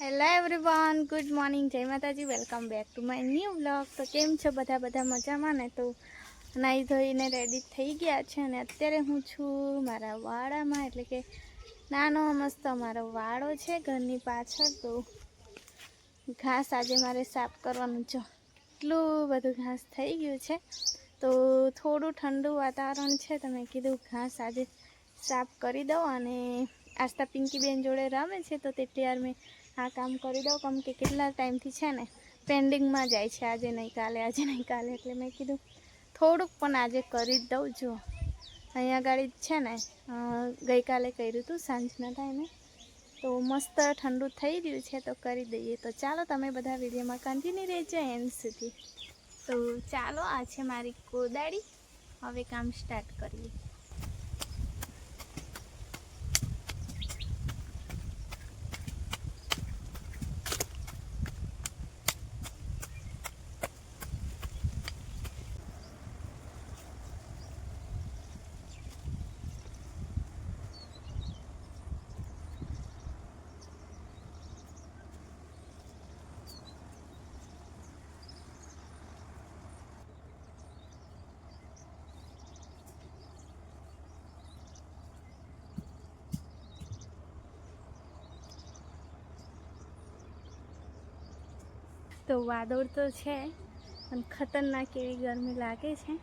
Hello everyone good morning જય માતાજી welcome back to my new blog તો કેમ છો બધા? બધા મજામાં ને? તો નાહી ધોઈને રેડી થઈ ગયા છે અને અત્યારે હું છું મારા વાડામાં, એટલે કે નાનો મસ્ત અમારો વાડો છે ઘરની પાછળ. તો ઘાસ આજે મારે સાફ કરવાનું છે. એટલું બધું ઘાસ થઈ ગયું છે. તો થોડું ઠંડુ વાતાવરણ છે, તો મેં કીધું ઘાસ આજે સાફ કરી દઉં અને આસ્તા પિંકીબેન જોડે રમે છે, તો તેટલી વાર મેં આ કામ કરી દઉં. કેમ કે કેટલા ટાઈમથી છે ને, પેન્ડિંગમાં જાય છે. આજે નહીં કાલે, આજે નહીં કાલે. એટલે મેં કીધું થોડુંક પણ આજે કરી જ દઉં. જો, અહીંયા આગળ છે ને ગઈકાલે કર્યું હતું સાંજના ટાઈમે. તો મસ્ત ઠંડુ થઈ રહ્યું છે, તો કરી દઈએ. તો ચાલો તમે બધા વિડીયોમાં કન્ટિન્યુ રહેજો એન્ડ સુધી. તો ચાલો, આ છે મારી કોદાળી હવે કામ સ્ટાર્ટ કરીએ. તો વાદળ તો છે, પણ ખતરનાક એવી ગરમી લાગે છે.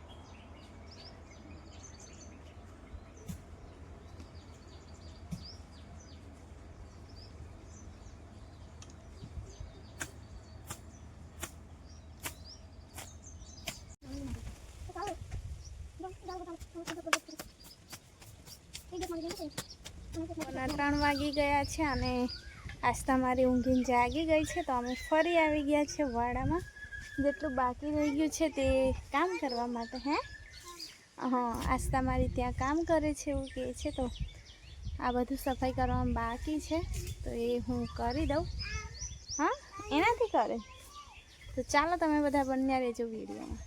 ત્રણ વાગી ગયા છે અને આસ્તા મારી ઊંઘીને જાગી ગઈ છે તો અમે ફરી આવી ગયા છે વાડામાં. જેટલું બાકી રહી ગયું છે તે કામ કરવા માટે, હે? હા આસ્તા તમારી ત્યાં કામ કરે છે એવું કહે છે તો આ બધું સફાઈ કરવામાં બાકી છે તો એ હું કરી દઉં. હા, એનાથી કરે? તો ચાલો તમે બધા બન્યા રહેજો વિડીયોમાં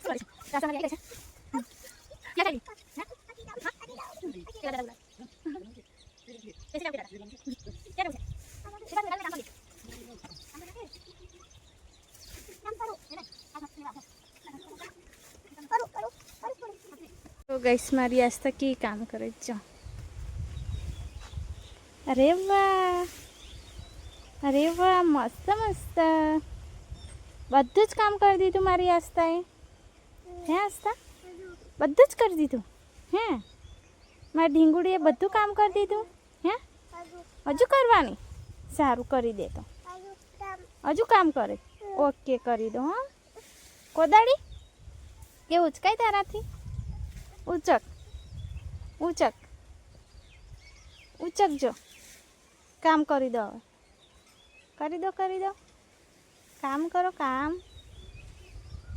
તો ગઈસ મારી આસ્તા કી કામ કરે જો અરે વાહ અરે વાહ મસ્ત મસ્ત બધું જ કામ કરી દીધું મારી આસ્તાએ હે આસ્થા બધું જ કરી દીધું? હે? મારી ઢીંગુડીએ બધું કામ કરી દીધું? હે? હજુ કરવાની? સારું, કરી દે તો. હજુ કામ કરે? ઓકે, કરી દો, હા. કોદાળી કે ઉચકાય તારાથી? ઉચક. ઉચક. ઉચક જો. કામ કરી દો હવે. કરી દો કરી દો. કામ કરો, કામ.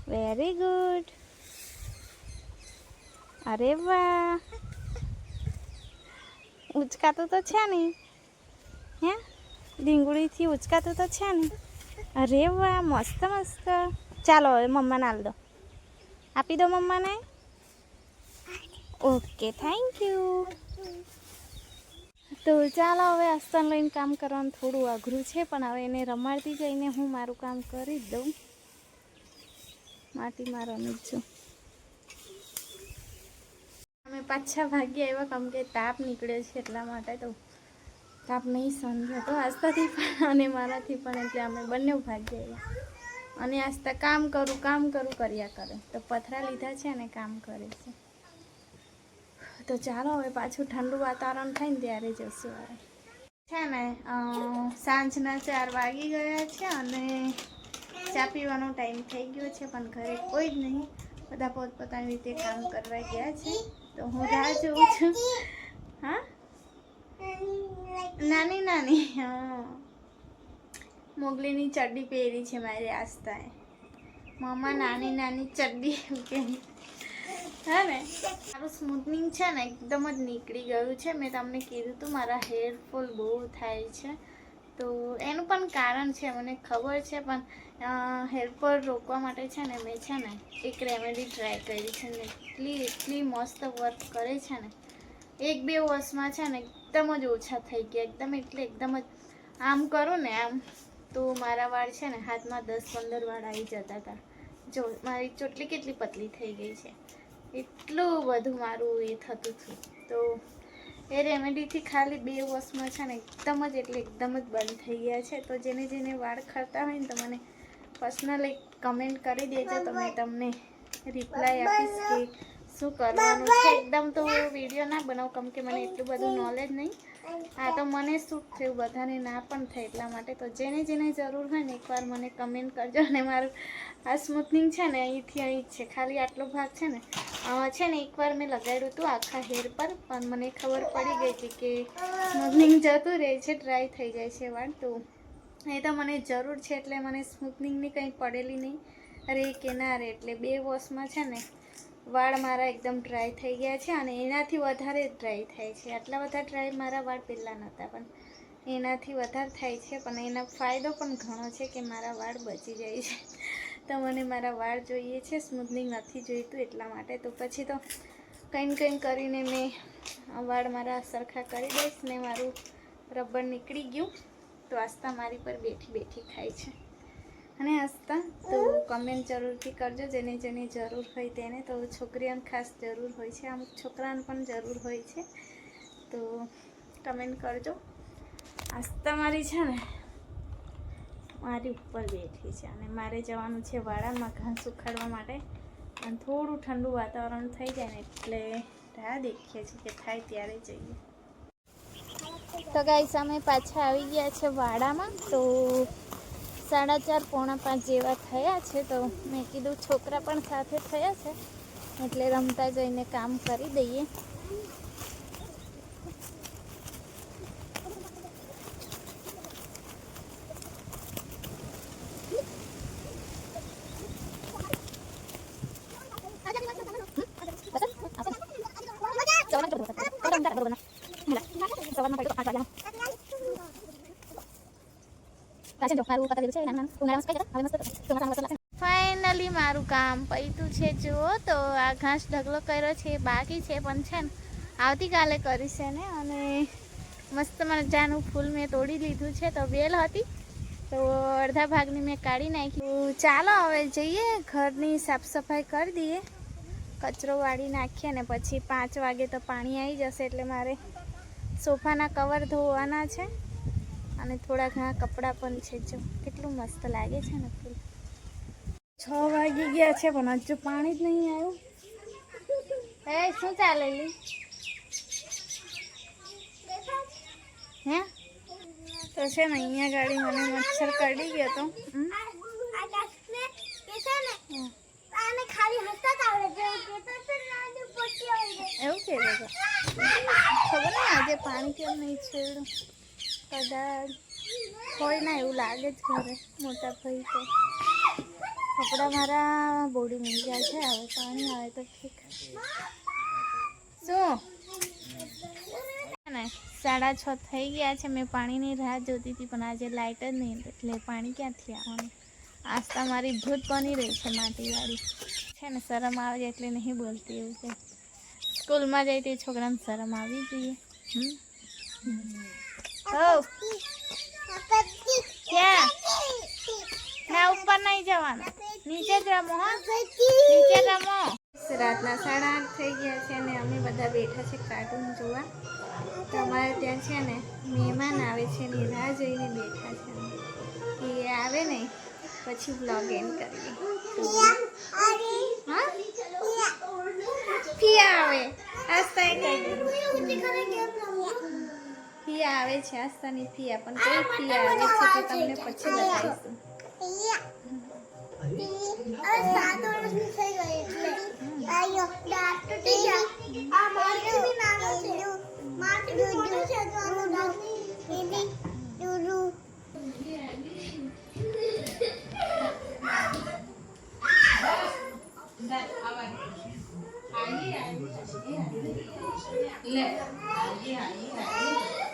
વેરી ગુડ અરે વાહ. ઉચકાતું તો છે નહીં હે? ડીંગળીથી ઉચકાતું તો છે નહીં અરે વાહ, મસ્ત મસ્ત. ચાલો, હવે મમ્માને આલ દો. આપી દો મમ્માને. ઓકે થેન્ક યુ તો ચાલો, હવે આસન લઈને કામ કરવાનું થોડું અઘરું છે, પણ હવે એને રમાડતી જઈને હું મારું કામ કરી દઉં. માટી મારવાનું છું અમે પાછા ભાગ્યા એવા કેમ કે તાપ નીકળ્યો છે એટલા માટે તો. તાપ નહીં સહન થતો પણ, અને મારાથી પણ એટલે અમે બંને ભાગ્યા એવા અને આસ્તા કામ કરું કામ કરું કર્યા કરે. તો પથરા લીધા છે ને કામ કરે છે. તો ચાલો હવે પાછું ઠંડુ વાતાવરણ થાય ને ત્યારે જશું હવે. છે ને સાંજના ચાર વાગી ગયા છે અને ચા પીવાનો ટાઈમ થઈ ગયો છે, પણ ઘરે કોઈ જ નહીં. બધા પોતપોતાની રીતે કામ કરવા ગયા છે. તો હું રાહ જોઉં છું. હા? નાની નાની, હા. મોગલીની ચડ્ડી પહેરી છે મારી આસ્તાએ મમ્મા નાની નાની ચડ્ડી પહેરી. હા ને? મારું સ્મૂથનિંગ છે ને, એકદમ જ નીકળી ગયું છે. મેં તમને કીધું હતું મારા હેર ફોલ બહુ થાય છે. તો એનું પણ કારણ છે, મને ખબર છે, પણ હેર રોકવા માટે છે ને મેં છે ને એક રેમેડી ટ્રાય કરી છે ને એટલી એટલી મસ્ત વર્ક કરે છે ને. એક બે વર્ષમાં છે ને એકદમ જ ઓછા થઈ ગયા, એકદમ એટલે એકદમ જ. આમ કરું ને આમ, તો મારા વાળ છે ને હાથમાં દસ પંદર વાળ આવી જતા હતા. જો, મારી ચોટલી કેટલી પતલી થઈ ગઈ છે. એટલું બધું મારું એ થતું હતું. તો એ રેમેડીથી ખાલી બે વર્ષમાં છે ને એકદમ જ એટલે એકદમ જ બંધ થઈ ગયા છે. તો જેને જેને વાળ ખરતા હોય ને તો મને પર્સનલી કમેન્ટ કરી દેજો. તો મેં તમને રિપ્લાય આપીશ કે શું કરવાનું છે. એકદમ તો હું વીડિયો ના બનાવું, કેમ કે મને એટલું બધું નોલેજ નહીં. આ તો મને શું થયું? બધાને ના પણ થાય એટલા માટે તો જેને જેને જરૂર હોય ને એકવાર મને કમેન્ટ કરજો. અને મારું આ સ્મૂથનિંગ છે ને અહીંથી અહીં છે. ખાલી આટલો ભાગ છે ને છે ને એકવાર મેં લગાડ્યું હતું આખા હેર પર, પણ મને ખબર પડી ગઈ હતી કે સ્મૂથનિંગ જતું રહે છે ડ્રાય થઈ જાય છે વાળ. તો એ તો મને જરૂર છે, એટલે મને સ્મૂથનિંગની કંઈ પડેલી નહીં. અરે, કે ના રે, એટલે બે વોશમાં છે ને વાળ મારા એકદમ ડ્રાય થઈ ગયા છે અને એનાથી વધારે ડ્રાય થાય છે. આટલા બધા ડ્રાય મારા વાળ પહેલાં નહોતા, પણ એનાથી વધારે થાય છે. પણ એનો ફાયદો પણ ઘણો છે કે મારા વાળ બચી જાય છે. તો મને મારા વાળ જોઈએ છે સ્મૂથનિંગ નથી જોઈતું એટલા માટે. તો પછી તો કંઈ કંઈ કરીને મેં વાળ મારા સરખા કરી દઈશ ને મારું રબર નીકળી ગયું. તો આસ્તા મારી પર બેઠી બેઠી ખાય છે. અને હસતા તો કમેન્ટ જરૂરથી કરજો, જેને જેની જરૂર હોય તેને. તો છોકરીઓને ખાસ જરૂર હોય છે, અમુક છોકરાને પણ જરૂર હોય છે. તો કમેન્ટ કરજો. આસ્તા મારી છે ને, મારી ઉપર બેઠી છે અને મારે જવાનું છે વાડામાં ઘાસ ઉખાડવા માટે. અને થોડું ઠંડુ વાતાવરણ થઈ જાય ને એટલે રાહ દેખીએ છીએ કે થાય ત્યારે જઈએ. તો ગાઈસ અમે પાછા આવી ગયા છે વાડામાં. તો સાડા ચાર પોણા પાંચ જેવા થયા છે તો મેં કીધું છોકરા પણ સાથે થયા છે. એટલે રમતા જઈને કામ કરી દઈએ. ફાઇનલી મારું કામ પૈતું છે જુઓ તો આ ઘાસ ઢગલો કર્યો છે, બાકી છે પણ છે ને, આવતીકાલે કરીશ ને અને મસ્ત મજાનું ફૂલ મેં તોડી લીધું છે, તો બેલ હતી. તો અડધા ભાગની મેં કાઢી નાખી. ચાલો હવે જઈએ, ઘરની સાફ સફાઈ કરી દઈએ. કચરો વાળી નાખીએ ને પછી પાંચ વાગે તો પાણી આવી જશે એટલે મારે સોફાના કવર ધોવાના છે. અને થોડા ઘણા કપડાં પણ છે જો. કેટલું મસ્ત લાગે છે ને ફૂલ. છ વાગી ગયા છે પણ હજુ પાણી જ નહીં આવ્યું. એ શું ચાલે હે? તો છે ને અહીંયા ગાડી મને મચ્છર કરડી ગયો તો. એવું કે ખબર ને આજે પાણી કેમ નહીં છેડ્યું? કદાચ હોય ના એવું લાગે જ ઘરે, મોટા ભાઈ તો. કપડાં મારા બોડી ગયા છે, હવે પાણી આવે તો ઠીક. શું? સાડા છ થઈ ગયા છે, મેં પાણીની રાહ જોતી હતી, પણ આજે લાઇટ જ નહીં, એટલે પાણી ક્યાંથી આવવાનું? આસ્તા મારી ભૂત બની રહી છે, માટીવાળી. છે ને, શરમ આવે છે, એટલે નહીં બોલતી એવું છે સ્કૂલમાં જઈ તે છોકરાને શરમ આવી જોઈએ. હમ? હો ક્યાં? ના, ઉપર નહીં જવાનું. નીચે જ હા. નીચે રમો. રાતના સાડા આઠ થઈ ગયા છે અને અમે બધા બેઠા છે કાર્ટૂન જોવા. તો ત્યાં છે ને મહેમાન આવે છે ને રાહ જોઈને બેઠા છે એ આવે ને, પછી બ્લોગ એન્ડ કરીએ. ફિયા આવે. આસ્તા ફિયા આવે છે આસ્તાની ફિયા પણ કઈ ફિયા આવે છે તે તમને પછી બતાવીશું સાત વર્ષની થઈ ગઈ એટલે આયો દાંત તૂટી ગયા આ મારથી બી નાનો છે મારથી બી મોટો છે તો આનો દાંત બેબી દુરુ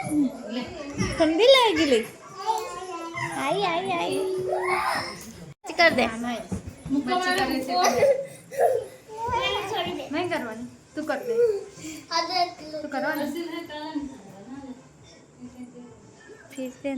ઠંડી લાગી લે આઈ આઈ આઈ કર દે નહીં કરવાની તું કર દે તું કરવાની ફીસ દે